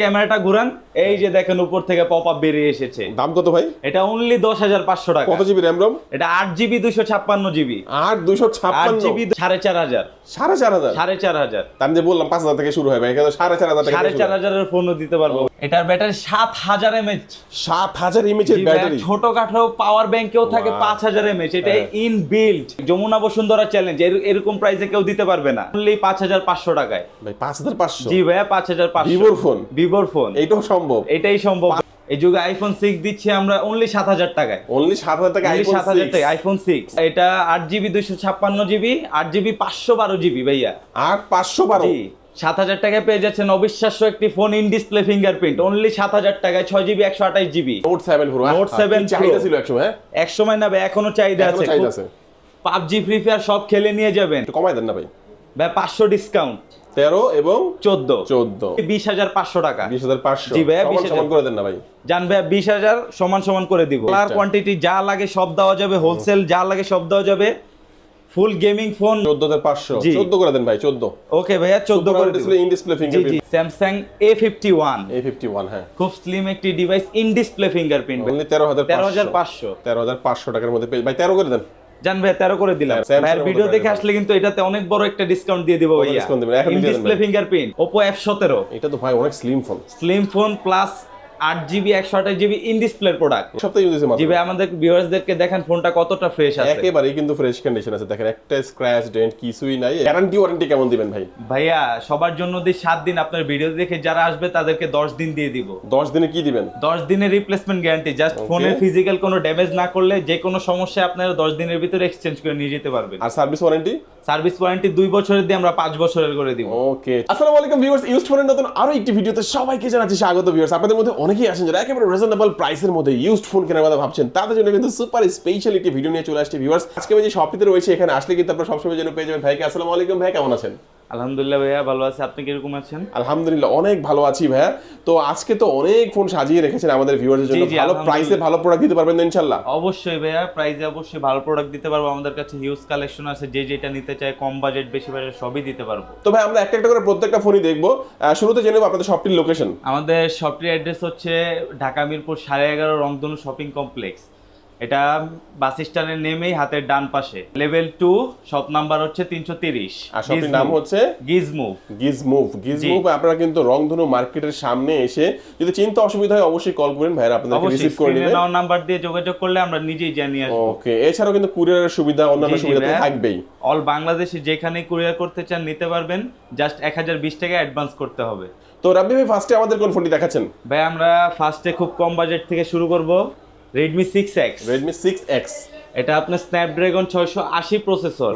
ক্যামেরাটা ঘুরান এই যে দেখেন উপর থেকে পপ আপ বেরিয়ে এসেছে। দাম কত ভাই? এটা অনলি দশ হাজার পাঁচশো টাকা। কত জিবি র্যাম রম এটা আট জিবি দুশো ছাপ্পান্ন জিবি আট দুইশো ছাপ্পান্ন? জিবি সাড়ে চার হাজার। সাড়ে চার হাজার? সাড়ে চার হাজার। আমি যে বললাম পাঁচ হাজার থেকে শুরু হয় ভাই এখানে সাড়ে চার হাজার সাড়ে চার হাজারের ফোনও দিতে পারব। এটার ব্যাটারি সাত হাজার এমএচ সাত হাজার ইমেজের ব্যাটারি ছোট কাঠো পাওয়ার ব্যাংকেও থাকে পাঁচ হাজার এমএচ এটা হ্যাঁ। In build Jamuna Bashundhara challenge এরকম প্রাইসে কেউ দিতে পারবে না। অনলি পাঁচ হাজার পাঁচশো টাকায়। ভাই পাঁচ হাজার পাঁচশো? জি ভাইয়া পাঁচ হাজার পাঁচশো। ভিভোর ফোন ভিভোর ফোন এইটাও সম্ভব। এটাই সম্ভব। এই যুগে আইফোন সিক্স দিচ্ছি আমরা অনলি সাত হাজার টাকায়। অনলি সাত হাজার টাকা আইফোন সাত হাজার টাকা আইফোন সিক্স এটা আট জিবি দুইশো ছাপ্পান্ন জিবি আট জিবি পাঁচশো বারো জিবি ভাইয়া। আট পাঁচশো বারো? সাত হাজার টাকায় পেয়ে যাচ্ছেন অবিশ্বাস্য একটি phone in display fingerprint only সাত হাজার টাকায় ছয় জিবি একশো আঠাশ GB note seven pro Note 7 চাহিদা ছিল একশো হ্যাঁ? এক সময় না ভাই এখনও চাহিদা আছে। চাহিদা আছে। পাবজি ফ্রি ফায়ার সব খেলে নিয়ে যাবেন। কমাই দেন না ভাই। ভাই পাঁচশো ডিসকাউন্ট তেরো এবং চোদ্দ। চোদ্দ। বিশ হাজার পাঁচশো টাকা। বিশ হাজার পাঁচশো। জি ভাইয়া, 20,000 সমান করে দেন না ভাই। জান ভাইয়া বিশ হাজার সমান সমান করে দিব। কালার। কোয়ান্টিটি যা লাগে সব দেওয়া যাবে হোলসেল যা লাগে সব দেওয়া যাবে। ফুল গেমিং ফোন চোদ্দ হাজার পাঁচশো। জি। চোদ্দ করে দেন ভাই চোদ্দ। ওকে ভাইয়া চোদ্দ করে display in display fingerprint one A fifty one হ্যাঁ। খুব স্লিম একটি ডিভাইস ইন ডিসপ্লে ফিঙ্গারপ্রিন্ট হাজার তেরো হাজার পাঁচশো। তেরো হাজার পাঁচশো টাকার মধ্যে ভাই তেরো করে দেন। জান ভাই তেরো করে দিলাম। ভাইয়ের ভিডিও দেখে আসলে কিন্তু এটাতে অনেক বড় একটা ডিসকাউন্ট দিয়ে দিব ভাইয়া। ডিসপ্লে ফিঙ্গারপ্রিন্ট ওপো এফ সতেরো। এটা তো ভাই অনেক slim phone slim phone plus আট জিবি একশো আঠাশ জিবি ইন ডিসপ্লের প্রোডাক্ট সপ্তাহে ইউজ হয়েছে জি আমাদের ভিউয়ার্সদেরকে দেখেন ফোনটা কতটা ফ্রেশ আছে। একেবারেই কিন্তু ফ্রেশ কন্ডিশন আছে। দেখেন একটা স্ক্র্যাচ ডেন্ট কিছুই নাই। গ্যারান্টি ওয়ারেন্টি কেমন দিবেন ভাই? ভাইয়া সবার জন্য দিয়ে সাত দিন আপনার ভিডিও দেখে যারা আসবে তাদেরকে দশ দিন দিয়ে দিব। দশ দিনে কি দিবেন? দশ দিনের রিপ্লেসমেন্ট গ্যারান্টি জাস্ট ফোনের ফিজিক্যাল কোনো ড্যামেজ না করলে যে কোনো সমস্যা আপনারা দশ দিনের ভিতরে এক্সচেঞ্জ করে নিয়ে যেতে পারবেন। আর সার্ভিস ওয়ারেন্টি সার্ভিস ওয়ারেন্টি দুই বছরের দিয়ে আমরা পাঁচ বছরের করে দিব। ওকে আসসালামু আলাইকুম ভিউয়ার্স ইউজ ফোনের নতুন আরও একটি ভিডিওতে সবাইকে জানাচ্ছি স্বাগত ভিউয়ার্স আপনাদের মধ্যে অনেকেই আছেন যারা একেবারে রিজনেবল প্রাইসের মধ্যে ইউজড ফোন কেনার কথা ভাবছেন, তাদের জন্য কিন্তু সুপার স্পেশাল একটি ভিডিও নিয়ে চলে আসছে ভিউয়ার্স আজকে যে শপটিতে রয়েছে, এখানে আসলে কিন্তু আপনারা সবসময় জন্য পেয়ে যাবেন। ভাইকে আসসালামু আলাইকুম, ভাই কেমন আছেন? আলহামদুলিল্লাহ ভাইয়া ভালো আছে। আপনি কীরকম আছেন? আলহামদুলিল্লাহ অনেক ভালো আছি ভাইয়া। তো আজকে তো অনেক ফোন সাজিয়ে রেখেছেন আমাদের ভিউয়ার্সের জন্য। ভালো প্রাইসে ভালো প্রোডাক্ট দিতে পারবেন তো ইনশাল্লাহ অবশ্যই ভাইয়া প্রাইসে অবশ্যই ভালো প্রোডাক্ট দিতে পারব। আমাদের কাছে হিউজ কালেকশন আছে। যে যেটা নিতে চায় কম বাজেট বেশি বাজেট সবই দিতে পারব। তো ভাই আমরা একটা একটা করে প্রত্যেকটা ফোনই দেখব। শুরুতে জেনে নেব আপনাদের শপটির লোকেশন আমাদের শপটির অ্যাড্রেস হচ্ছে ঢাকা মিরপুর সাড়ে এগারো রংধনু শপিং কমপ্লেক্স এটা বাস স্ট্যান্ডের নেমেই হাতের ডান পাশে। লেভেল টু শপ নাম্বার হচ্ছে তিনশো তিরিশ। আর শপটির নাম হচ্ছে গিজ মুভ গিজ মুভ গিজ জি। মুভ আপনারা কিন্তু রংধনু মার্কেটের সামনে এসে যদি চিন্তা অসুবিধা হয় অবশ্যই কল করবেন। ভাইরা অবশ্যই রিসিভ করে নেবেন নাম্বার দিয়ে যোগাযোগ করলে আমরা নিজেই জানিয়ে আসব। ওকে এছাড়াও কিন্তু কুরিয়ারের সুবিধা অন্যান্য সুবিধা তো থাকবেই। অল বাংলাদেশে যেখানে কুরিয়ার করতে চান নিতে পারবেন জাস্ট এক হাজার বিশ টাকা অ্যাডভান্স করতে হবে। তো রাব্বি ভাই ফার্স্টে আমাদের কোন ফোনটি দেখাচ্ছেন? ভাই আমরা ফার্স্টে খুব কম বাজেট থেকে শুরু করব। Redmi six X Redmi six X এটা আপনার স্ন্যাপড্রাগন ছয়শো আশি প্রসেসর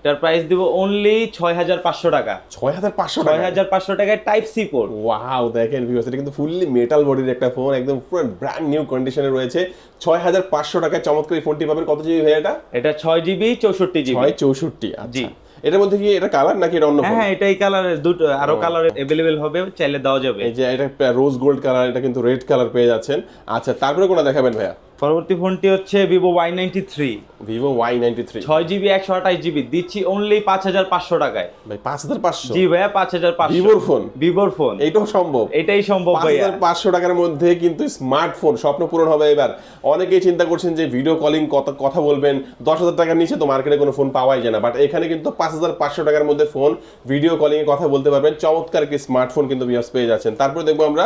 এটার প্রাইস দিব অনলি ছয় হাজার পাঁচশো টাকা। ছয় হাজার পাঁচশো ছয় হাজার পাঁচশো টাকায় টাইপ সি পোর্ট ওয়াও দেখেন ভিউয়ার্স এটা কিন্তু ফুললি মেটাল বডির একটা ফোন একদম পুরো ব্র্যান্ড নিউ কন্ডিশনে রয়েছে। ছয় হাজার পাঁচশো টাকায় চমৎকার এই ফোনটি পাবেন। কত জিবি ভাই এটা? এটা ছয় জিবি চৌষট্টি জিবি ছয় চৌষট্টি জি। এটার মধ্যে কি এটা কালার নাকি এটা অন্য হ্যাঁ হ্যাঁ এটাই কালার দুটো আরও কালার अवेलेबल হবে চাইলে দেওয়া যাবে। এই যে এটা রোজ গোল্ড কালার এটা কিন্তু রেড কালার পেয়ে যাচ্ছেন। আচ্ছা তারপরে কোনটা দেখাবেন ভাইয়া? পরবর্তী ফোনটি হচ্ছে Vivo Y ninety three Vivo Y ninety three ছয় জিবি একশো আঠাশ জিবি দিচ্ছি অনলি পাঁচ হাজার পাঁচশো টাকায়। ভাই পাঁচ হাজার পাঁচশো? জি ভাইয়া পাঁচ হাজার পাঁচশো। ভিভোর ফোন? ভিভোর ফোন। এইটাও সম্ভব? এটাই সম্ভব হাজার পাঁচশো টাকার মধ্যে কিন্তু স্মার্টফোন স্বপ্ন পূরণ হবে এবার। অনেকেই চিন্তা করছেন যে ভিডিও কলিং কত কথা বলবেন দশ হাজার টাকার নিচে তো মার্কেটে কোনো ফোন পাওয়াই যায় না। বাট এখানে কিন্তু পাঁচ হাজার পাঁচশো টাকার মধ্যে ফোন ভিডিও কলিং এ কথা বলতে পারবেন। চমৎকার কি স্মার্টফোন কিন্তু বিয়াস পেয়ে যাচ্ছেন। তারপরে দেখব আমরা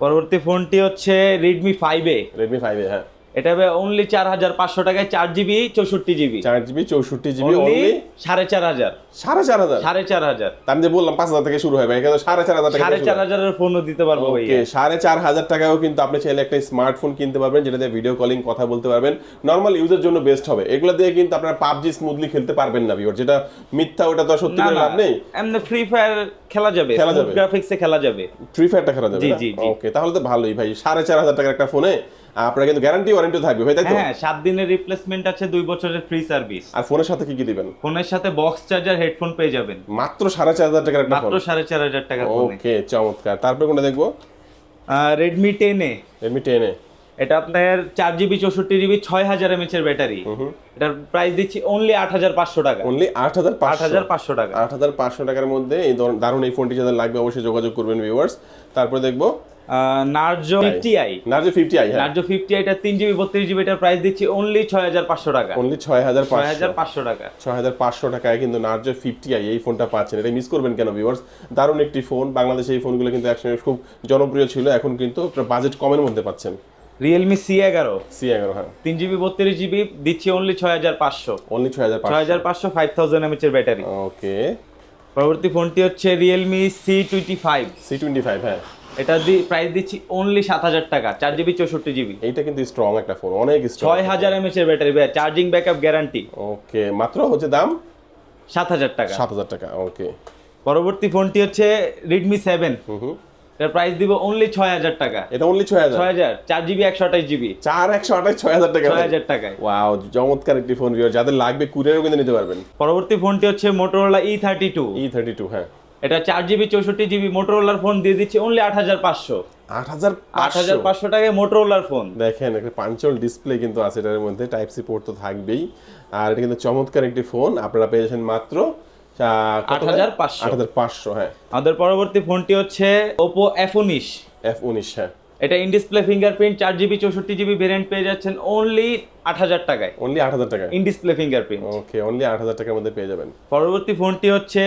পরবর্তী ফোনটি হচ্ছে Redmi five A Redmi five হ্যাঁ। এটা অনলি চার হাজার পাঁচশো টাকায় চার জিবি চৌষট্টি জিবি চার জিবি চৌষট্টি জিবি অনলি সাড়ে চার হাজার। সাড়ে চার হাজার? সাড়ে চার হাজার। আমি যে বললাম পাঁচ হাজার থেকে শুরু হয় ভাই এখানে সাড়ে চার হাজার সাড়ে চার হাজারের ফোনও দিতে পারব ভাইয়া। সাড়ে চার হাজার টাকাও কিন্তু আপনি চাইলে একটা স্মার্টফোন কিনতে পারবেন যেটাতে ভিডিও কলিং কথা বলতে পারবেন। নর্মাল ইউজের জন্য বেস্ট হবে। এগুলো দিয়ে কিন্তু আপনারা পাবজি স্মুথলি খেলতে পারবেন না ভিউয়ার যেটা মিথ্যা ওটা তো সত্যি করে লাভ নেই? এমনি ফ্রি ফায়ার খেলা যাবে খেলা যাবে। গ্রাফিক্সে খেলা যাবে। ফ্রি ফায়ারটা খেলা যাবে জি, জি। ওকে তাহলে তো ভালোই ভাই। সাড়ে চার হাজার টাকার একটা ফোনে আপনার কিন্তু গ্যারান্টি ওয়ারেন্টি থাকবে ভাই তাই তো? হ্যাঁ সাত দিনের রিপ্লেসমেন্ট আছে দুই বছরের ফ্রি সার্ভিস আর ফোনের সাথে কি কি দিবেন? ফোনের সাথে বক্স চার্জার হেডফোন পেয়ে যাবেন। মাত্র সাড়ে চার হাজার টাকার একটা ফোন মাত্র সাড়ে চার হাজার টাকার ফোনে ওকে চমৎকার। তারপর কোনটা দেখব? এ। Redmi ten A. এটা আপনার চার জিবি চৌষট্টি জিবি ছয় হাজার এমএচ এর ব্যাটারি এটার প্রাইস দিচ্ছি অনলি আট হাজার পাঁচশো টাকা। অনলি আট হাজার আট হাজার পাঁচশো টাকা। আট হাজার পাঁচশো টাকার মধ্যে এই দারুণ এই ফোনটি যাদের লাগবে অবশ্যই যোগাযোগ করবেন ভিউয়ার্স তারপরে দেখব Narzo fifty I. Narzo fifty I হ্যাঁ। নার্জো ফিফটি আইটা তিন জিবি বত্রিশ জিবি এটার প্রাইস দিচ্ছি অনলি ছয় হাজার পাঁচশো টাকা। অনলি ছয় হাজার ছয় হাজার পাঁচশো টাকা। ছয় হাজার পাঁচশো টাকায় কিন্তু নার্জো ফিফটি আই এই ফোনটা পাচ্ছেন। এটা মিস করবেন কেন ভিউয়ার্স দারুণ একটি ফোন বাংলাদেশে এই ফোনগুলো কিন্তু একসময় খুব জনপ্রিয় ছিল এখন কিন্তু বাজেট কমের মধ্যে পাচ্ছেন। রিয়েলমি সি এগারো। সি এগারো হ্যাঁ। তিন জিবি বত্রিশ জিবি দিচ্ছি অনলি ছয় হাজার পাঁচশো। অনলি ছয় হাজার ছয় হাজার পাঁচশো ফাইভ থাউজেন্ড এমএচ এর ব্যাটারি ওকে পরবর্তী ফোনটি হচ্ছে Realme C twenty five C twenty five হ্যাঁ। এটা দি প্রাইস দিচ্ছি অনলি সাত হাজার টাকা চার জিবি চৌষট্টি জিবি এইটা কিন্তু স্ট্রং একটা ফোন অনেক ছয় হাজার এমএচ এর ব্যাটারি ভাই চার্জিং ব্যাকআপ গ্যারান্টি ওকে মাত্র হচ্ছে দাম? সাত হাজার টাকা। সাত হাজার টাকা ওকে পরবর্তী ফোনটি হচ্ছে রেডমি সেভেন এটার প্রাইস দিব অনলি ছয় হাজার টাকা। এটা অনলি ছয় হাজার? ছয় হাজার চার জিবি একশো আঠাশ জিবি চার একশো আঠাশ ছয় হাজার টাকা। ছয় হাজার টাকায়। ওয়াও চমৎকার একটি ফোন যাদের লাগবে কুরিয়ারও কিন্তু নিতে পারবেন। পরবর্তী ফোনটি হচ্ছে Motorola E thirty two E thirty two হ্যাঁ। এটা চার জিবি চৌষট্টি জিবি মোটরোলার ফোন দিয়ে দিচ্ছে অনলি আট হাজার পাঁচশো। আট হাজার আট হাজার পাঁচশো টাকায় মোটরোলার ফোন দেখেন একটা পাঞ্চল ডিসপ্লে কিন্তু আছে এটার মধ্যে টাইপ সি পোর্ট তো থাকবেই। আর এটা কিন্তু চমৎকার একটি ফোন আপনারা মাত্র আট হাজার পাঁচশো। আট হাজার পাঁচশো হ্যাঁ। আমাদের পরবর্তী ফোনটি হচ্ছে ওপো এফ উনিশ। এফ উনিশ হ্যাঁ। এটা ইন ডিসপ্লে ফিঙ্গারপ্রিন্ট চার জিবি চৌষট্টি জিবি ভেরিয়েন্ট পেয়ে যাচ্ছেন অনলি আট হাজার টাকায়। অনলি আট হাজার টাকা in display fingerprint okay only আট হাজার টাকার মধ্যে পেয়ে যাবেন। পরবর্তী ফোনটি হচ্ছে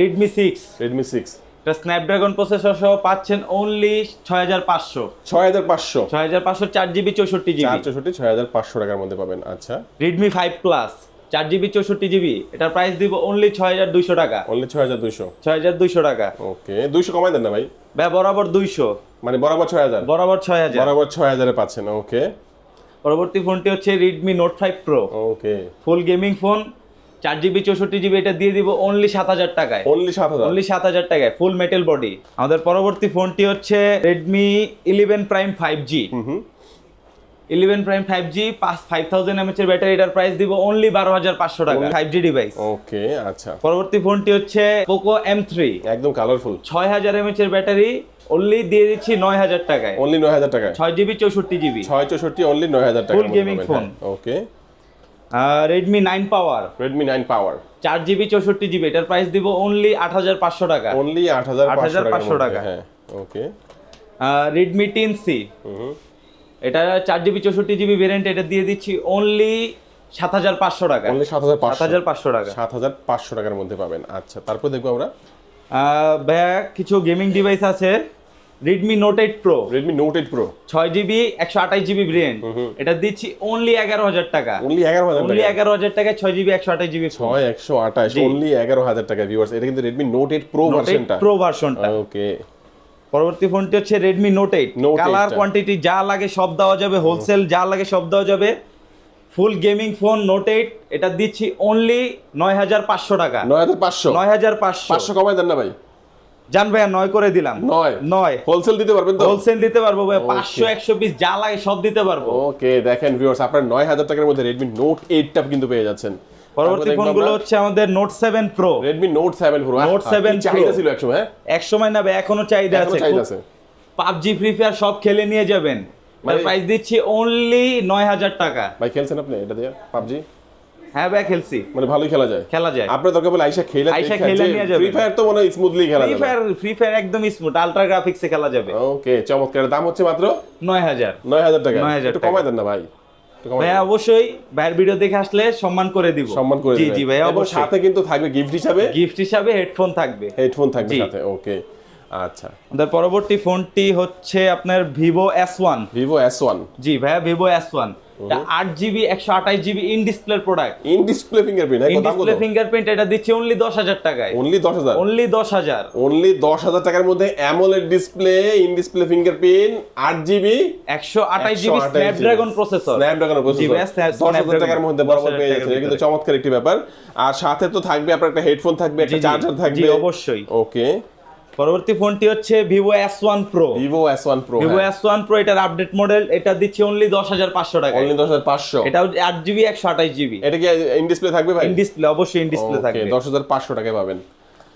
রেডমি সিক্স রেডমি সিক্স এটা স্ন্যাপড্রাগন প্রসেসর সহ পাচ্ছেন অনলি ছয় হাজার পাঁচশো। ছয় হাজার পাঁচশো? ছয় হাজার পাঁচশো চার জিবি চৌষট্টি জিবি চৌষট্টি ছয় হাজার পাঁচশো টাকার মধ্যে পাবেন। আচ্ছা। রেডমি ফাইভ প্লাস চার জিবি চৌষট্টি জিবি এটার প্রাইস দিব অনলি ছয় হাজার দুইশো টাকা। অনলি ছয় হাজার দুইশো। ছয় হাজার দুইশো টাকা। ওকে দুইশো কমাই দেন না ভাই। ভাই বরাবর দুইশো। মানে বরাবর ছয় হাজার। বরাবর ছয় হাজার। বরাবর ছয় হাজারে পাচ্ছেন ওকে পরবর্তী ফোনটি হচ্ছে Redmi note five pro okay full gaming phone চার জিবি চৌষট্টি জিবি এটা দিয়ে দিব অনলি সাত হাজার টাকায়। অনলি সাত হাজার। অনলি সাত হাজার টাকায় ফুল মেটেল বডি আমাদের পরবর্তী ফোনটি হচ্ছে Redmi eleven prime five G eleven prime five G পাঁচ ফাইভ থাউজেন্ড এমএচ এর ব্যাটারি এটার প্রাইস দিব অনলি বারো হাজার পাঁচশো টাকা ফাইভ জি ডিভাইস ওকে আচ্ছা। পরবর্তী ফোনটি হচ্ছে পোকো এম থ্রি একদম কালারফুল ছয় হাজার এমএচ এর ব্যাটারি অনলি দিয়ে দিচ্ছি নয় হাজার টাকায়। অনলি নয় হাজার টাকায়? ছয় জিবি চৌষট্টি জিবি ছয় চৌষট্টি অনলি নয় হাজার টাকা Full gaming phone. Okay Redmi nine power Redmi nine power চার জিবি চৌষট্টি জিবি এটার প্রাইস দিব অনলি আট হাজার পাঁচশো টাকা। অনলি আট হাজার পাঁচশো 8,500 টাকা টাকা। হ্যাঁ। ওকে রেডমি টেন সি এটা চার জিবি চৌষট্টি জিবি ভেরিয়েন্ট এটা দিয়ে দিচ্ছি অনলি সাত হাজার পাঁচশো টাকা। অনলি সাত হাজার সাত হাজার পাঁচশো টাকা। সাত হাজার পাঁচশো টাকার মধ্যে পাবেন। আচ্ছা তারপর দেখব আমরা। ভাইয়া কিছু গেমিং ডিভাইস আছে? Redmi note eight pro Redmi note eight pro ছয় জিবি একশো আঠাশ জিবি ভেরিয়েন্ট এটা দিচ্ছি অনলি এগারো হাজার টাকা। অনলি এগারো হাজার অনলি টাকা। এগারো হাজার টাকায় ছয় জিবি একশো আঠাশ জিবি ছয় একশো আঠাশ অনলি এগারো হাজার টাকা ভিউয়ার্স এটা কিন্তু রেডমি নোট এইট প্রো ভার্সনটা প্রো ভার্সনটা ওকে পরবর্তী ফোনটি হচ্ছে Redmi Note eight Note 8 colour quantity যা লাগে সব দেওয়া যাবে হোলসেল যা লাগে সব দেওয়া যাবে। Full gaming phone Note eight এটা দিচ্ছি অনলি নয় হাজার পাঁচশো টাকা। নয় হাজার পাঁচশো। নয় হাজার পাঁচশো। পাঁচশো কমাই দেন না ভাই। জান ভাইয়া নয় করে দিলাম। নয়? নয়। হোলসেল দিতে পারবেন তো? হোলসেল দিতে পারব ভাই পাঁচশো একশো পিস যা লাগে সব দিতে পারব। ওকে দেখেন ভিউয়ার্স আপনার নয় হাজার টাকার মধ্যে রেডমি নোট এইটটা কিন্তু পেয়ে যাচ্ছেন। পরবর্তী ফোনগুলো হচ্ছে আমাদের Note seven Pro Redmi Note seven Pro Note 7 চাহিদা। ছিল একসময় হ্যাঁ? এক সময় না ভাই এখনও চাহিদা আছে। পাবজি ফ্রি ফায়ার সব খেলে নিয়ে যাবেন। প্রাইস দিচ্ছি অনলি নয় হাজার টাকা। ভাই খেলছেন আপনি? এটা দিয়ে পাবজি? হ্যাঁ ভাই খেলছি। মানে ভালোই খেলা যায়। খেলা যায়। আপনার দরকার বলে আইসা খেলে আইসা খেলে নিয়ে যাবেন। ফ্রি ফায়ার তো মনে হয় স্মুথলি খেলা ফ্রি ফায়ার ফ্রি ফায়ার একদম স্মুথ আলট্রা গ্রাফিক্সে খেলা যাবে। ওকে চমৎকার। দাম হচ্ছে মাত্র? নয় হাজার। নয় হাজার টাকা। 9,000 একটু কমাই দেন না ভাই। ভাইয়া অবশ্যই ভাইয়ের ভিডিও দেখে আসলে সম্মান করে দিব। সম্মান করে জি জি ভাইয়া অবশ্যই। সাথে কিন্তু থাকবে গিফট হিসাবে। গিফট হিসাবে হেডফোন থাকবে। হেডফোন থাকবে সাথে। ওকে আচ্ছা। আমাদের পরবর্তী ফোনটি হচ্ছে আপনার Vivo S one Vivo S one জি ভাইয়া ভিভো এস ওয়ান আট জিবি একশো আঠাশ GB in display product in display fingerprint in display fingerprint এটা দিচ্ছে অনলি দশ হাজার টাকায়। অনলি দশ হাজার? অনলি দশ হাজার। অনলি দশ হাজার টাকার মধ্যে AMOLED display in display fingerprint আট জিবি একশো আঠাশ GB Snapdragon processor Snapdragon Snap- দশ হাজার টাকার মধ্যে 10,000 বরাবর পেয়ে টাকার কিন্তু চমৎকার একটি ব্যাপার। আর সাথে তো থাকবে আপনার একটা হেডফোন থাকবে একটা চার্জার থাকবে। অবশ্যই। ওকে পরবর্তী ফোনটি হচ্ছে Vivo S one Pro Vivo S one Pro Vivo S one Pro এটার আপডেট মডেল এটা দিচ্ছে অনলি দশ হাজার পাঁচশো টাকা অনলি দশ হাজার পাঁচশো। এটা আট জিবি একশো আঠাশ জিবি এটা কি ইন ডিসপ্লে থাকবে ভাই? ইন ডিসপ্লে অবশ্যই ইন ডিসপ্লে থাকবে। দশ হাজার পাঁচশো টাকায় পাবেন।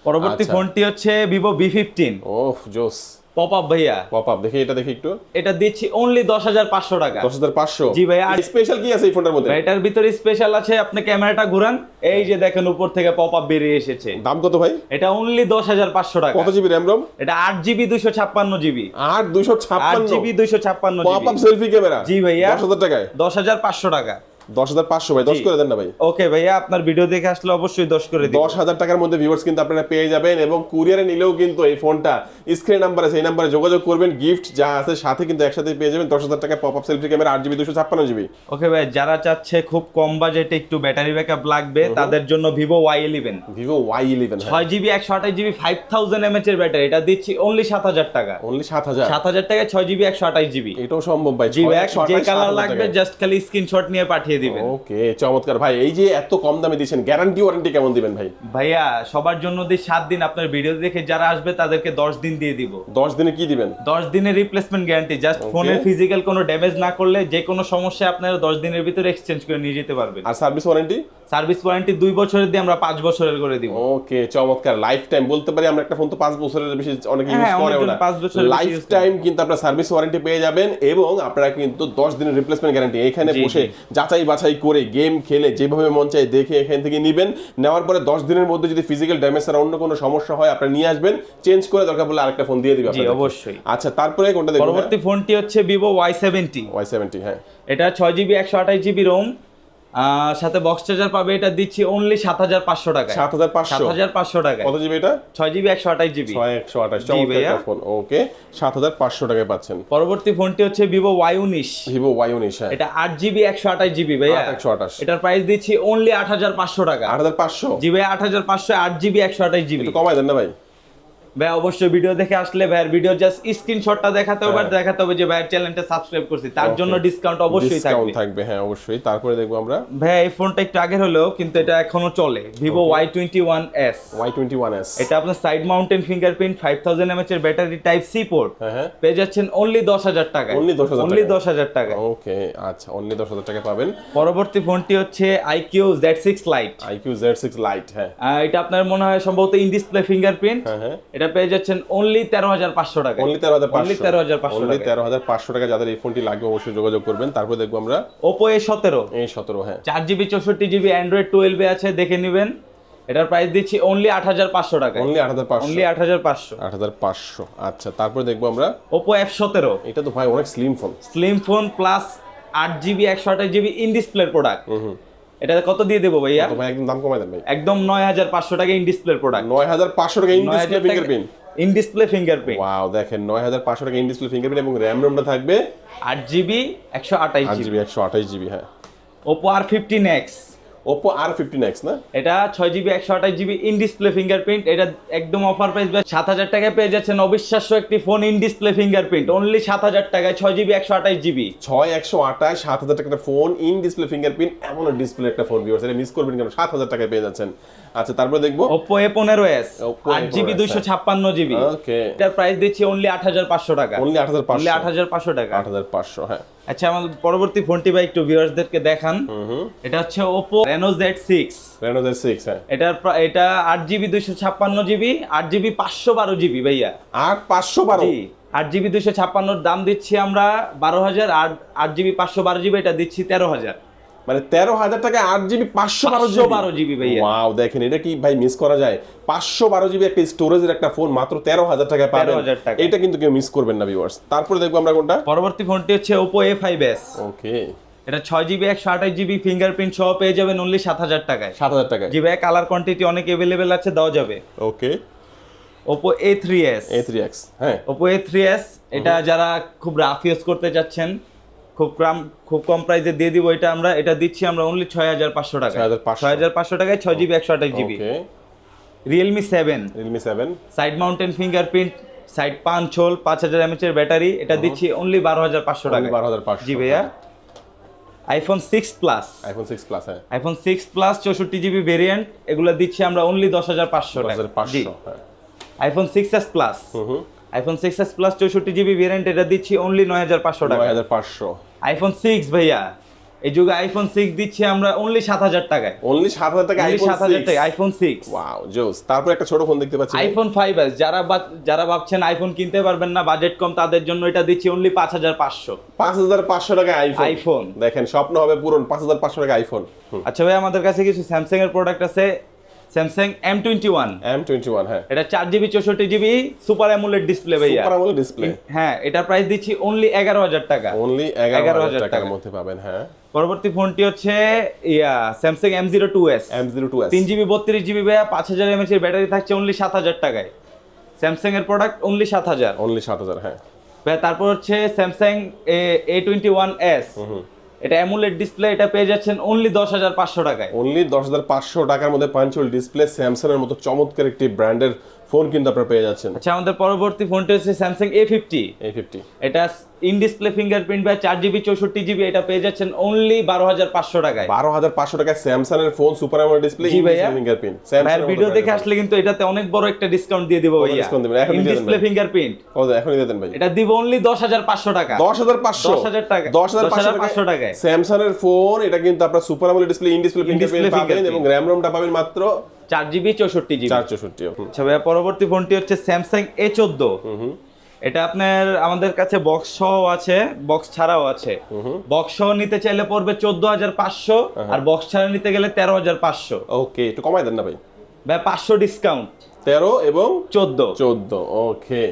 পরবর্তী আচ্ছা। ফোনটি হচ্ছে ভিভো বি ফিফটিন ওহ জোস। পপ আপ ভাইয়া। পপ আপ দেখি এটা দেখি একটু। এটা দিচ্ছি অনলি দশ হাজার পাঁচশো টাকা। দশ হাজার পাঁচশো। জি ভাই, আর- স্পেশাল কি আছে এই ফোনটার মধ্যে? এটার ভিতরে স্পেশাল আছে আপনি ক্যামেরাটা ঘুরান। এই যে দেখেন উপর থেকে পপ আপ বেরিয়ে এসেছে। দাম কত ভাই? এটা অনলি দশ হাজার পাঁচশো টাকা। কত জিবি র্যাম রম এটা আট জিবি দুইশো ছাপ্পান্ন জিবি আট দুইশো ছাপ্পান্ন। জিবি দুইশো ছাপ্পান্ন পপ আপ সেলফি ক্যামেরা জি ভাইয়া। দশ হাজার টাকায়। দশ হাজার পাঁচশো টাকা। দশ হাজার পাঁচশো ভাই দশ করে দেন না ভাই। ওকে ভাইয়া আপনার ভিডিও দেখে আসলে অবশ্যই দশ করে দিন দশ হাজার টাকার মধ্যে ভিউয়ার্স কিন্তু আপনারা পেয়ে যাবেন এবং কুরিয়ারে নিলেও কিন্তু এই ফোনটা স্ক্রিন নাম্বার আছে এই নাম্বারে যোগাযোগ করবেন গিফট যা আছে সাথে কিন্তু একসাথে পেয়ে যাবেন দশ হাজার টাকা পপ আপ সেলফি ক্যামেরা আট জিবি দুশো ছাপ্পান্ন জিবি ওকে ভাই যারা চাচ্ছে খুব কম বাজেটে একটু ব্যাটারি ব্যাকআপ লাগবে তাদের জন্য Vivo Y eleven Vivo Y eleven ছয় জিবি একশো আঠাশ জিবি ফাইভ থাউজেন্ড এমএচ এর ব্যাটারি এটা দিচ্ছি অনলি সাত হাজার টাকা। অনলি সাত হাজার। সাত হাজার টাকায় ছয় জিবি একশো আঠাশ জিবি এটাও সম্ভব ভাই। জি ভাই একশো যে কালার লাগবে জাস্ট খালি স্ক্রিনশট নিয়ে পাঠিয়ে দিবেন। ওকে চমৎকার। ভাই এই যে এত কম দামে দিচ্ছেন গ্যারান্টি ওয়ারেন্টি কেমন দিবেন ভাই? ভাইয়া সবার জন্য দিয়ে সাত দিন আপনার ভিডিও দেখে যারা আসবে তাদেরকে দশ দিন দিয়ে দিব। দশ দিনে কি দিবেন? দশ দিনের রিপ্লেসমেন্ট গ্যারান্টি জাস্ট ফোনের ফিজিক্যাল কোনো ড্যামেজ না করলে যে কোনো সমস্যা আপনারা দশ দিনের ভিতরে এক্সচেঞ্জ করে নিয়ে যেতে পারবেন। আর সার্ভিস ওয়ারেন্টি সার্ভিস ওয়ারেন্টি দুই বছরের দিয়ে আমরা পাঁচ বছরের করে দিব। ওকে চমৎকার। লাইফ টাইম বলতে পারি আমরা একটা ফোন তো পাঁচ বছরের বেশি অনেকে ইউজ হ্যাঁ, করে বছরের লাইফ টাইম কিন্তু আপনার সার্ভিস ওয়ারেন্টি পেয়ে যাবেন এবং আপনারা কিন্তু দশ দিনের রিপ্লেসমেন্ট গ্যারান্টি এখানে বসে জি। যাচাই বাছাই করে গেম খেলে যেভাবে মন চায় দেখে এখান থেকে নেবেন। নেওয়ার পরে দশ দিনের মধ্যে যদি ফিজিক্যাল ড্যামেজ আর অন্য কোনো সমস্যা হয় আপনি নিয়ে আসবেন। চেঞ্জ করে দরকার পড়লে আরেকটা ফোন দিয়ে দিবে জি অবশ্যই। আচ্ছা তারপরে কোনটা দেখুন পরবর্তী ফোনটি হচ্ছে Vivo Y seventy Y seventy হ্যাঁ। এটা ছয় জিবি একশো আঠাশ জিবি রোম সাথে বক্স চার্জার পাবে এটা দিচ্ছি অনলি সাত হাজার পাঁচশো টাকা সাত হাজার সাত পাঁচশো হাজার পাঁচশো টাকা কত জিবি এটা? ছয় জিবি একশো আঠাশ জিবি ছয় একশো আঠাশ। ফোন ওকে সাত হাজার পাঁচশো টাকায় পাচ্ছেন। পরবর্তী ফোনটি হচ্ছে ভিভো ওয়াই উনিশ ভিভো ওয়াই উনিশ হ্যাঁ। এটা আট জিবি একশো আঠাশ জিবি ভাইয়া। একশো আঠাশ। এটার প্রাইস দিচ্ছি অনলি আট হাজার পাঁচশো টাকা। আট হাজার পাঁচশো? জি ভাই আট হাজার পাঁচশো আট জিবি একশো আঠাশ জিবি কমাই দেন না ভাই। ভাই অবশ্যই ভিডিও দেখে আসলে ভাইয়ের ভিডিও জাস্ট স্ক্রিনশটটা দেখাতে হবে আর হ্যাঁ। দেখাতে হবে যে ভাইয়ের চ্যানেলটা সাবস্ক্রাইব করছি। তার জন্য ডিসকাউন্ট অবশ্যই ডিসকাউন্ট থাকবে। থাকবে হ্যাঁ অবশ্যই। তারপরে দেখব আমরা। ভাই এই ফোনটা একটু আগের হলেও কিন্তু এটা এখনও চলে। Vivo Y twenty one S Y twenty one S এটা আপনার side mounted fingerprint five thousand mAh এর ব্যাটারি টাইপ সি পোর্ট পেয়ে যাচ্ছেন অনলি দশ হাজার টাকা Only 10,000 অনলি টাকায়। দশ হাজার টাকা ওকে আচ্ছা অনলি দশ হাজার টাকা পাবেন। পরবর্তী ফোনটি হচ্ছে iQOO Z six Lite iQOO Z six Lite হ্যাঁ। এটা আপনার মনে হয় সম্ভবত ইন ডিসপ্লে ফিঙ্গারপ্রিন্ট হ্যাঁ হ্যাঁ। এটা পেয়ে যাচ্ছেন অনলি তেরো হাজার পাঁচশো টাকা অনলি তেরো হাজার অনলি পাঁচশো তেরো হাজার পাঁচশো অনলি টাকা তেরো হাজার পাঁচশো টাকা যাদের এই ফোনটি লাগবে অবশ্যই যোগাযোগ করবেন। তারপরে দেখব আমরা ওপো এ সতেরো। এই সতেরো হ্যাঁ। চার জিবি চৌষট্টি জিবি অ্যান্ড্রয়েড টুয়েলভে আছে দেখে নেবেন। এটার প্রাইস দিচ্ছি অনলি আট হাজার পাঁচশো টাকা অনলি আট হাজার পাঁচশো। অনলি আট হাজার পাঁচশো। আট হাজার পাঁচশো আচ্ছা। তারপরে দেখব আমরা ওপো এফ সতেরো। এটা তো ভাই অনেক slim phone slim phone plus আট জিবি একশো আঠাশ জিবি ইন ডিসপ্লের প্রোডাক্ট এটা কত দিয়ে দেবো ভাইয়া? ভাই? একদম দাম কমাই দেন ভাই। একদম 9500 টাকা ইন ডিসপ্লে প্রোডাক্ট 9500 টাকা in display fingerprint in display fingerprint wow দেখেন 9500 টাকা ইন ডিসপ্লে ফিঙ্গারপ্রিন্ট এবং RAM রমটা থাকবে 8GB 128GB 8GB 128GB হ্যাঁ। ফিফটিন এক্স Oppo R15X না? এটা 6GB 128GB in display fingerprint এটা একদম অফার প্রাইস 7000 টাকায় পেয়ে যাচ্ছেন অবিশ্বাস্য একটি phone in display fingerprint only 7000 টাকায় 6GB 128GB 6 128 7000 টাকার ফোন ইন ডিসপ্লে ফিঙ্গারপ্রিন্ট এমন ডিসপ্লে একটা ফোন ভিউয়ার্স এটা মিস করবেন কেন? 7000 টাকায় পেয়ে যাচ্ছেন। আচ্ছা তারপরে দেখব। Oppo A15s 8GB 256GB ওকে এটার প্রাইস দিচ্ছি অনলি 8500 টাকা। অনলি 8500 হাজার 8500 টাকা। 8500 হ্যাঁ। আচ্ছা আমাদের পরবর্তী ফোনটি ভাই একটু ভিউয়ার্সদেরকে দেখান। এটা হচ্ছে Oppo Reno Z six Reno Z six হ্যাঁ। এটা আট জিবি দুইশো ছাপ্পান্ন জিবি আট জিবি পাঁচশো বারো জিবি ভাইয়া। আট পাঁচশো বারো? জি আট জিবি দুইশো ছাপ্পান্নর দাম দিচ্ছি আমরা বারো হাজার আর আট জিবি পাঁচশো বারো জিবি এটা দিচ্ছি তেরো হাজার। মানে তেরো হাজার টাকা আট জিবি পাঁচশো বারো জিবি 512 GB ভাইয়া। ওয়াও দেখেন এটা কি ভাই মিস করা যায়? পাঁচশো বারো জিবি একটা স্টোরেজের একটা ফোন মাত্র তেরো হাজার টাকায় পাবেন। 13,000 টাকা। এটা কিন্তু কেউ মিস করবেন না ভিউয়ার্স তারপরে দেখব আমরা কোনটা। পরবর্তী ফোনটি হচ্ছে Oppo A five S okay এটা ছয় জিবি একশো আঠাশ জিবি ফিঙ্গারপ্রিন্ট সহ পেয়ে যাবেন অনলি সাত হাজার টাকায়। সাত হাজার টাকায়। জি ভাই কালার কোয়ান্টিটি অনেক অ্যাভেলেবেল আছে দেওয়া যাবে। Okay Oppo A three S A three X হ্যাঁ। ওপো এ থ্রি এস এটা যারা খুব রাফ ইউজ করতে চাচ্ছেন খুব কম খুব কম প্রাইসে দিয়ে দিব এটা আমরা এটা দিচ্ছি আমরা অনলি ছয় হাজার পাঁচশো টাকা 6,500 ছয় হাজার পাঁচশো টাকায় ছয় জিবি একশো আঠাশ GB Realme seven Realme seven side mounted fingerprint side পাঁচ ছোল পাঁচ হাজার এমএচ এর ব্যাটারি এটা দিচ্ছি অনলি বারো হাজার পাঁচশো টাকা বারো হাজার পাঁচশো জি ভাইয়া। IPhone six plus iPhone six plus হ্যাঁ। আইফোন সিক্স প্লাস চৌষট্টি জিবি ভেরিয়েন্ট এগুলো দিচ্ছি আমরা অনলি দশ হাজার পাঁচশো টাকা পাঁচশো iPhone six S plus iPhone six S plus চৌষট্টি জিবি ভেরিয়েন্ট এটা দিচ্ছি অনলি নয় হাজার পাঁচশো টাকা। হাজার পাঁচশো। আইফোন সিক্স ভাইয়া এই যুগে আইফোন সিক্স দিচ্ছি আমরা অনলি সাত হাজার টাকায়। অনলি সাত হাজার টাকা আইফোন সাত হাজার টাকা আইফোন সিক্স ওয়াও জোস। তারপর একটা ছোট ফোন দেখতে পাচ্ছি। আইফোন ফাইভ এস যারা যারা ভাবছেন আইফোন কিনতে পারবেন না বাজেট কম তাদের জন্য এটা দিচ্ছি অনলি পাঁচ হাজার পাঁচশো। পাঁচ হাজার পাঁচশো টাকা আইফোন আইফোন। দেখেন স্বপ্ন হবে পূরণ পাঁচ হাজার পাঁচশো টাকা আইফোন আচ্ছা ভাই আমাদের কাছে কিছু স্যামসাং এর প্রোডাক্ট আছে। Samsung M twenty one M twenty one হ্যাঁ। এটা চার জিবি চৌষট্টি জিবি সুপার অ্যামুলেট ডিসপ্লে ভাইয়া। সুপার আমলের ডিসপ্লে হ্যাঁ এটার প্রাইস দিচ্ছি অনলি এগারো হাজার টাকা। অনলি এগারো হাজার 11,000 টাকার মধ্যে পাবেন হ্যাঁ। পরবর্তী ফোনটি হচ্ছে ইয়া Samsung M zero two S M zero two S তিন জিবি বত্রিশ জিবি ভাইয়া পাঁচ হাজার এমএচ এর ব্যাটারি থাকছে অনলি সাত হাজার টাকায়। স্যামসাং এর প্রোডাক্ট অনলি সাত হাজার। অনলি সাত হাজার হ্যাঁ। তারপর হচ্ছে Samsung A twenty one S এটা অ্যামুলেট ডিসপ্লে এটা পেয়ে যাচ্ছেন অনলি দশ হাজার পাঁচশো টাকায়। অনলি দশ হাজার পাঁচশো টাকার মধ্যে পাঞ্চুয়াল ডিসপ্লে স্যামসাংয়ের মতো চমৎকার একটি ব্র্যান্ডের ফোন কিন্তু আপনারা পেয়ে যাচ্ছেন আচ্ছা আমাদের পরবর্তী ফোনটি হচ্ছে Samsung A fifty A fifty এটা ইন ডিসপ্লে ফিঙ্গারপ্রিন্ট বা চার জিবি চৌষট্টি জিবি এটা পেয়ে যাচ্ছেন অনলি বারো হাজার পাঁচশো টাকায় বারো হাজার পাঁচশো টাকায় স্যামসাং এর ফোন সুপার আমলের ডিসপ্লে। ফিঙ্গারপ্রিন্ট ভাইয়ের ভিডিও দেখে আসলে কিন্তু এটাতে অনেক বড় একটা ডিসকাউন্ট দিয়ে দিব ভাইয়া? এখন ইন ডিসপ্লে। ফিঙ্গারপ্রিন্ট এখনই দিতেন ভাই এটা দিব অনলি দশ হাজার পাঁচশো টাকা দশ হাজার পাঁচশো 10,000 টাকা। দশ হাজার 10,500 পাঁচশো টাকায়। স্যামসাং এর ফোন এটা কিন্তু আপনার সুপার আমলের ডিসপ্লে ইন ডিসপ্লে ফিঙ্গারপ্রিন্ট পাবেন। এবং র্যাম রোমটা পাবেন মাত্র চার জিবি চৌষট্টি জিবি চার চৌষট্টি আচ্ছা ভাইয়া পরবর্তী ফোনটি হচ্ছে স্যামসাং এ চোদ্দ এটা আপনার আমাদের কাছে বক্স সহ আছে বক্স ছাড়াও আছে। বক্স সহ নিতে চাইলে পড়বে চোদ্দ হাজার পাঁচশো আর বক্স ছাড়া নিতে গেলে তেরো হাজার পাঁচশো। ওকে একটু কমাই দেন না ভাই। ভাই পাঁচশো ডিসকাউন্ট তেরো এবং চোদ্দ। চোদ্দ ওকে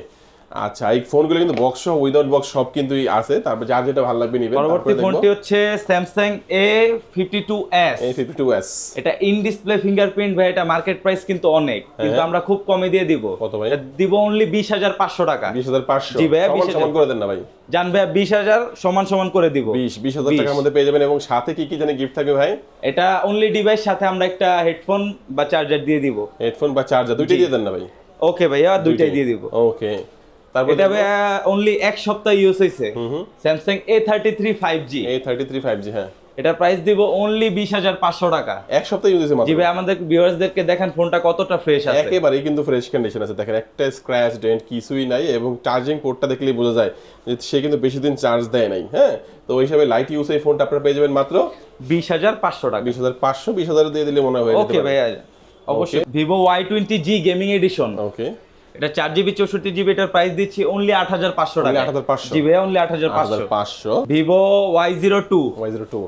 আচ্ছা এই ফোনগুলো কিন্তু বক্স সহ উইদাউট বক্স সব কিন্তু আছে। তারপর যার যেটা ভালো লাগবে নিবেন পরবর্তী ফোনটি হচ্ছে Samsung A fifty two S A fifty two S এটা ইন ডিসপ্লে ফিঙ্গারপ্রিন্ট ভাই এটা মার্কেট প্রাইস কিন্তু অনেক। কিন্তু আমরা খুব কমে দিয়ে দিব। কত ভাই? এটা দিব অনলি বিশ হাজার পাঁচশো টাকা। বিশ হাজার পাঁচশো। জি ভাইয়া, সমান 20,000 সমান করে দেন না ভাই। জান বিশ হাজার সমান সমান করে দিব। বিশ বিশ হাজার টাকার মধ্যে পেয়ে যাবেন এবং সাথে কি কি জানি গিফট থাকবে ভাই? এটা অনলি ডিভাইস সাথে আমরা একটা হেডফোন বা চার্জার দিয়ে দিব। হেডফোন বা চার্জার দুইটাই দিয়ে দেন না ভাই? ওকে ভাইয়া দুইটাই দিয়ে দিব। ওকে তারপর এটা অনলি এক সপ্তাহ ইউজ হয়েছে Samsung A thirty three five G A thirty three five G হ্যাঁ। এটার প্রাইস দিব অনলি বিশ হাজার পাঁচশো টাকা। এক সপ্তাহ ইউজ হয়েছে জি ভাই আমাদের ভিউয়ার্সদেরকে দেখেন ফোনটা কতটা ফ্রেশ আছে। একেবারেই কিন্তু ফ্রেশ কন্ডিশন আছে। দেখেন একটা স্ক্র্যাচ ডেন্ট কিছুই নাই এবং চার্জিং পোর্টটা দেখলেই বোঝা যায় যে সে কিন্তু বেশি দিন চার্জ দেয় নাই হ্যাঁ। তো ওই হিসাবে লাইট ইউজ এই ফোনটা আপনারা পেয়ে যাবেন মাত্র বিশ হাজার পাঁচশো টাকা। বিশ হাজার পাঁচশো বিশ হাজার দিয়ে দিলে মনে হয় ওকে ভাইয়া অবশ্যই। Vivo Y twenty G gaming edition okay এটা চার জিবি চৌষট্টি জিবি এটার প্রাইস দিচ্ছি অনলি আট হাজার পাঁচশো টাকা 8,500 জি জিবি অনলি আট হাজার আট হাজার পাঁচশো। পাঁচশো। Vivo Y zero two Y zero two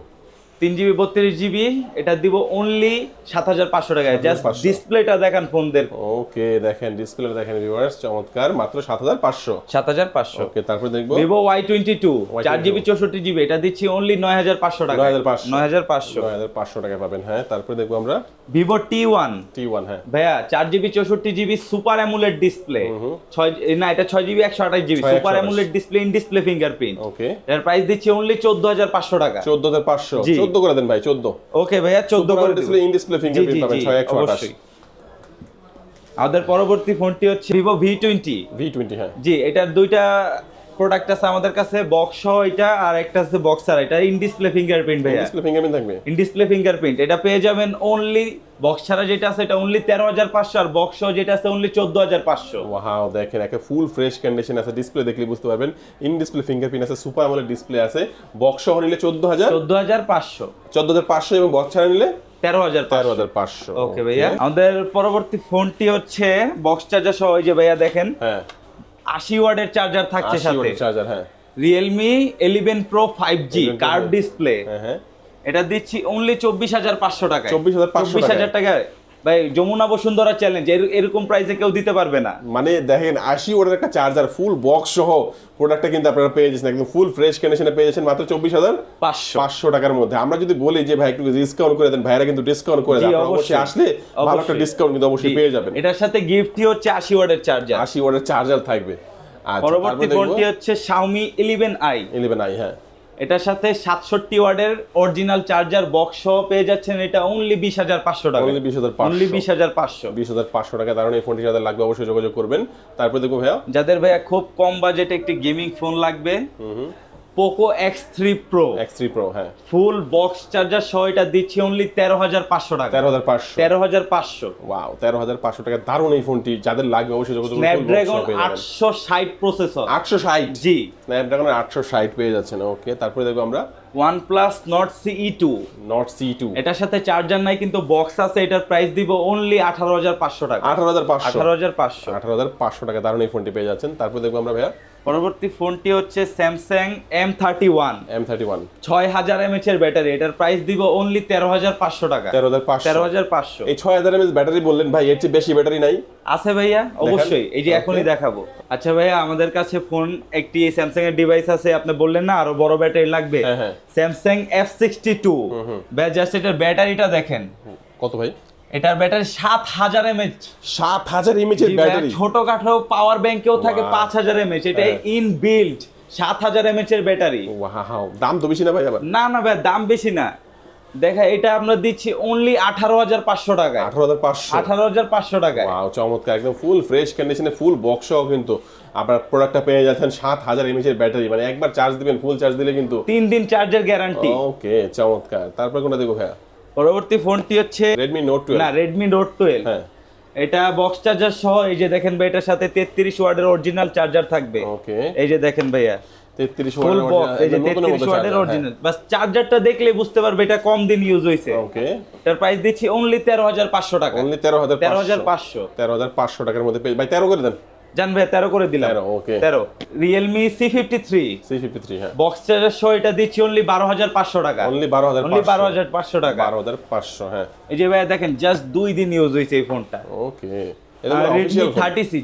তিন জিবি বত্রিশ জিবি এটা দিব অনলি সাত হাজার পাঁচশো টাকায়। জাস্ট 7,500 ডিসপ্লেটা দেখান ফোনদের ওকে দেখেন ডিসপ্লে দেখেন ভিউয়ার্স চমৎকার মাত্র সাত হাজার পাঁচশো। সাত হাজার পাঁচশো। ওকে তারপর দেখব। ভিভো ওয়াই টোয়েন্টি টু চার জিবি চৌষট্টি জিবি এটা দিচ্ছি অনলি নয় হাজার পাঁচশো টাকা 9,500 নয় হাজার পাঁচশো। নয় হাজার পাঁচশো টাকা পাবেন হ্যাঁ তারপরে দেখব আমরা। Vivo T one T one হ্যাঁ। ভাইয়া চার জিবি চৌষট্টি জিবি সুপার অ্যামুলেট ডিসপ্লে ছয় না এটা ছয় জিবি একশো আঠাশ GB. Super 128 AMOLED display in display fingerprint okay এর প্রাইস দিচ্ছি অনলি চোদ্দ হাজার পাঁচশো টাকা। চোদ্দ হাজার পাঁচশো। জি। চোদ্দ করে দেন ভাই চোদ্দ। ওকে ভাইয়া চোদ্দ করে ডিসপ্লে ইন ডিসপ্লে ফিঙ্গারপ্রিন্ট পাবেন ছয় একশো অবশ্যই। আমাদের পরবর্তী ফোনটি হচ্ছে Vivo V twenty V twenty হ্যাঁ। জি এটার দুইটা প্রোডাক্ট আছে আমাদের কাছে বক্স সহ এটা আর একটা আছে বক্সার এটা ইন ডিসপ্লে ফিঙ্গারপ্রিন্ট ভাইয়া। ডিসপ্লে ফিঙ্গারপ্রিন্ট থাকবে। ইন ডিসপ্লে ফিঙ্গারপ্রিন্ট এটা পেয়ে যাবেন অনলি বক্স ছাড়া যেটা আছে এটা অনলি তেরো হাজার পাঁচশো আর বক্স সহ যেটা আছে অনলি চোদ্দ হাজার পাঁচশো। ওয়াও দেখেন একটা ফুল ফ্রেশ কন্ডিশন আছে ডিসপ্লে দেখলে বুঝতে পারবেন। ইন ডিসপ্লে ফিঙ্গারপ্রিন্ট আছে সুপার আমলের ডিসপ্লে আছে বক্স সহ নিলে চোদ্দ হাজার। চোদ্দ হাজার পাঁচশো। চোদ্দ হাজার পাঁচশো এবং বক্স ছাড়া নিলে তেরো হাজার তেরো হাজার পাঁচশো। ওকে ভাইয়া আমাদের পরবর্তী ফোনটি হচ্ছে বক্স চার্জার সহ ওই যে ভাইয়া দেখেন। হ্যাঁ। আশি ওয়ার্ডের চার্জার থাকছে সাথে। চার্জার হ্যাঁ। Realme eleven Pro five G 11 Pro curve Pro। Display এটা দিচ্ছি অনলি চব্বিশ হাজার পাঁচশো টাকা 24,500 চব্বিশ হাজার টাকায়। ভাই যমুনা বসুন্ধরা চ্যালেঞ্জ এরকম প্রাইসে কেউ দিতে পারবে না। মানে দেখেন আশি ওয়াটের একটা চার্জার ফুল বক্স সহ প্রোডাক্টটা কিন্তু আপনারা পেয়ে যাচ্ছেন। একদম ফুল ফ্রেশ কন্ডিশনে পেয়ে যাচ্ছেন মাত্র চব্বিশ হাজার পাঁচশো। পাঁচশো টাকার মধ্যে। আমরা যদি বলি যে ভাই একটু ডিসকাউন্ট করে দেন ভাইরা কিন্তু ডিসকাউন্ট করে দেন। অবশ্যই। আসলে ভালো একটা ডিসকাউন্ট কিন্তু অবশ্যই পেয়ে যাবেন। এটার সাথে গিফটই হচ্ছে আশি ওয়ার্ডের চার্জার আশি ওয়াটের চার্জার থাকবে। আচ্ছা পরবর্তী ফোনটি হচ্ছে Xiaomi 11i ইলেভেন আই হ্যাঁ। এটার সাথে সাতষট্টি ওয়ার্ডের অরিজিনাল চার্জার বক্স সহ পেয়ে যাচ্ছেন এটা অনলি বিশ হাজার পাঁচশো টাকা Only 20,500 অনলি বিশ হাজার পাঁচশো। বিশ হাজার পাঁচশো টাকা তার এই ফোনটি যাদের লাগবে অবশ্যই যোগাযোগ করবেন। তারপরে দেখব ভাইয়া। যাদের ভাইয়া খুব কম বাজেটে একটি গেমিং ফোন লাগবে। Poco X three Pro X three Pro হ্যাঁ। ফুল বক্স চার্জার সহ এটা দিচ্ছি অনলি তেরো হাজার পাঁচশো টাকা। তেরো হাজার পাঁচশো। তেরো হাজার পাঁচশো। ওয়াও তেরো হাজার পাঁচশো টাকা। দারুণ এই ফোনটি যাদের লাগবে অবশ্যই যোগাযোগ স্ন্যাপড্রাগন। আটশো ষাট প্রসেসর আটশো ষাট? জি। স্ন্যাপড্রাগনের আটশো ষাট পেয়ে যাচ্ছেন। ওকে তারপরে দেখব আমরা OnePlus Nord CE two Nord C two এটার সাথে চার্জার নাই কিন্তু বক্স আছে এটার প্রাইস দিব অনলি আঠারো হাজার পাঁচশো টাকা। আঠারো হাজার পাঁচশো। আঠারো হাজার পাঁচশো। আঠারো হাজার পাঁচশো টাকা। দারুণ এই ফোনটি পেয়ে যাচ্ছেন। তারপরে দেখব আমরা ভাইয়া পরবর্তী ফোনটি হচ্ছে Samsung M thirty one M thirty one ছয় হাজার এমএচ এর ব্যাটারি এটার প্রাইস দিব অনলি তেরো হাজার পাঁচশো টাকা। তেরো হাজার পাঁচশো। তেরো হাজার পাঁচশো। এই ছয় হাজার এমএস ব্যাটারি বললেন ভাই এর চেয়ে বেশি ব্যাটারি নাই। আছে ভাইয়া অবশ্যই। এই যে এখনই দেখাবো। আচ্ছা ভাইয়া আমাদের কাছে ফোন একটি স্যামসাং এর ডিভাইস আছে আপনি বললেন না আরও বড় ব্যাটারি লাগবে। হ্যাঁ, হ্যাঁ। Samsung F sixty two just এটার ব্যাটারিটা দেখেন। কত ভাই? এটার ব্যাটারি সাত হাজার এমএচ সাত হাজার এমএচ এর ব্যাটারি। ছোটখাটো পাওয়ার ব্যাংকেও থাকে পাঁচ হাজার এমএচ এটা হ্যাঁ। ইন বিল্ড সাত হাজার এমএচ এর ব্যাটারি। দাম তো বেশি না ভাই আবার? না না ভাই দাম বেশি না। দেখা এটা আমরা দিচ্ছি অনলি আঠারো হাজার পাঁচশো টাকায়। আঠারো হাজার পাঁচশো। আঠারো হাজার পাঁচশো টাকায়। ওয়াও চমৎকার একদম ফুল ফ্রেশ কন্ডিশনে ফুল বক্স সহ কিন্তু আপনার প্রোডাক্টটা পেয়ে যাচ্ছেন সাত হাজার এমএচ এর ব্যাটারি। মানে একবার চার্জ দিবেন ফুল চার্জ দিলে কিন্তু তিন দিন চার্জের গ্যারান্টি ওকে চমৎকার। তারপর কোনটা দেখব ভাইয়া? পরবর্তী ফোনটি হচ্ছে রেডমি নোট না টুয়েলভ রেডমি নোট টুয়েলভ হ্যাঁ। এটা বক্স চার্জার সহ এই যে দেখেন ভাই এটার সাথে তেত্রিশ ওয়ার্ডের অরিজিনাল চার্জার থাকবে। ওকে এই যে দেখেন ভাইয়া। তেত্রিশ ফুল বক্স এই যে তেত্রিশ ওয়ার্ডের অরিজিনাল বাস চার্জারটা দেখলে বুঝতে পারবে এটা কম দিন ইউজ হয়েছে ওকে এটার প্রাইস দিচ্ছি অনলি তেরো হাজার পাঁচশো টাকা। অনলি তেরো হাজার তেরো হাজার পাঁচশো। তেরো হাজার পাঁচশো টাকার মধ্যে ভাই তেরো করে দেন। জান ভাই তেরো করে দিলাম। তেরো ওকে তেরো। Realme C fifty three C fifty three হ্যাঁ। বক্স চার্জার সহ এটা দিচ্ছি অনলি বারো হাজার পাঁচশো টাকা। অনলি বারো হাজার অনলি বারো হাজার পাঁচশো টাকা। বারো হাজার পাঁচশো হ্যাঁ। এই যে ভাই দেখেন জাস্ট দুই দিন ইউজ হয়েছে এই ফোনটা ওকে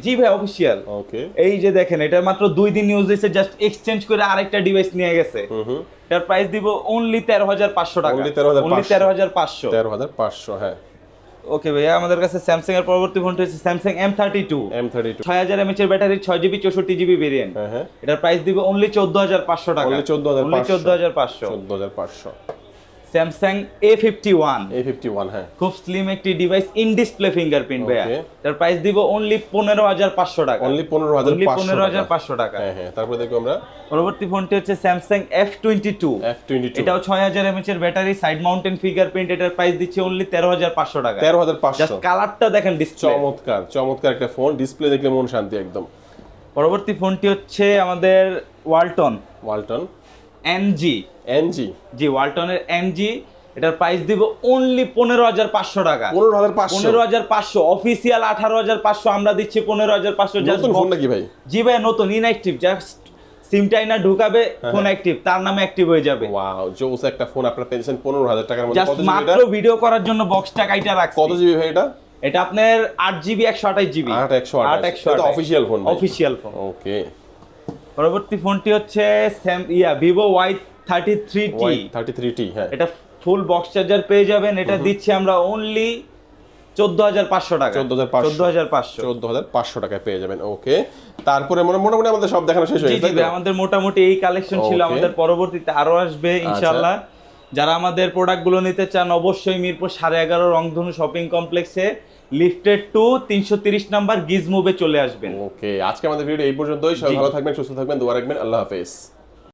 জি ভাই অফিসিয়াল ওকে এই যে দেখেন এটা মাত্র দুই দিন ইউজ হয়েছে জাস্ট এক্সচেঞ্জ করে আরেকটা ডিভাইস নিয়ে গেছে। এটার প্রাইস দিব অনলি তেরো হাজার পাঁচশো টাকা। Only 13,500 অনলি তেরো হাজার পাঁচশো। তেরো হাজার পাঁচশো হ্যাঁ। ওকে ভাইয়া আমাদের কাছে স্যামসাং এর পরবর্তী ফোনটা হচ্ছে Samsung M thirty two M thirty two ছয় হাজার এমএচ এর ব্যাটারি ছয় জিবি চৌষট্টি জিবি ভেরিয়েন্ট হ্যাঁ হ্যাঁ। এটার প্রাইস দিবে অনলি চোদ্দ হাজার পাঁচশো টাকা। চোদ্দ 14,500 চোদ্দ হাজার পাঁচশো। চোদ্দ হাজার পাঁচশো। Samsung A fifty one A fifty one হ্যাঁ। খুব স্লিম একটি ডিভাইস ইন ডিসপ্লে ফিঙ্গারপ্রিন্ট ভাইয়া। তার প্রাইস দিব অনলি পনেরো হাজার পাঁচশো টাকা। অনলি পনেরো হাজার পনেরো হাজার টাকা। পাঁচশো টাকা। হ্যাঁ হ্যাঁ। তারপরে দেখব আমরা। পরবর্তী ফোনটি হচ্ছে Samsung F twenty two F twenty two এটাও ছয় হাজার এমএচ এর ব্যাটারি সাইড মাউন্টেন ফিঙ্গারপ্রিন্ট এটার প্রাইস দিচ্ছে অনলি তেরো হাজার পাঁচশো টাকা। তেরো হাজার পাঁচশো। কালারটা দেখেন ডিসপ্লে চমৎকার চমৎকার একটা ফোন ডিসপ্লে দেখলে মন শান্তি একদম। পরবর্তী ফোনটি হচ্ছে আমাদের Walton Walton NG NG G ওয়ালটনের NG এটার প্রাইস দিব অনলি পনেরো হাজার পাঁচশো টাকা। পনেরো হাজার পনেরো হাজার পাঁচশো অফিসিয়াল আঠারো হাজার পাঁচশো আমরা দিচ্ছি পনেরো হাজার পাঁচশো নাকি ভাই? জি ভাই নতুন ইনঅ্যাক্টিভ জাস্ট সিমটাই না ঢুকাবে হ্যাঁ, ফোন অ্যাক্টিভ তার নামে অ্যাক্টিভ হয়ে যাবে। ওয়াও জোস একটা ফোন আপনার পনেরো হাজার টাকার মধ্যে। জাস্ট মাত্র ভিডিও করার জন্য বক্সটা কাইটা রাখছি। কত জিবি ভাই এটা? এটা আপনার আট জিবি একশো আঠাশ জিবি আট একশো আট আট একশো একশো official phone official phone okay পরবর্তী ফোনটি হচ্ছে স্যাম ইয়া Vivo Y thirty three T thirty three T হ্যাঁ। এটা ফুল বক্স চার্জার পেয়ে যাবেন। এটা দিচ্ছি আমরা অনলি চোদ্দ হাজার পাঁচশো টাকা। 14,500 চোদ্দ হাজার পাঁচশো। চোদ্দ হাজার পাঁচশো টাকায় পেয়ে যাবেন ওকে। তারপরে মোটামুটি আমাদের সব দেখানো শেষ হয়ে ভাই, আমাদের মোটামুটি এই কালেকশন ছিল আমাদের পরবর্তীতে আরও আসবে ইনশাল্লাহ যারা আমাদের প্রোডাক্টগুলো নিতে চান অবশ্যই মিরপুর সাড়ে এগারো রংধনু শপিং কমপ্লেক্সে লিফটেড টু তিনশো তিরিশ নাম্বার গিজ মুভে চলে আসবেন। ওকে আজকে আমাদের ভিডিও এই পর্যন্তই। সবাই ভালো থাকবেন সুস্থ থাকবেন দোয়া রাখবেন আল্লাহ হাফেজ।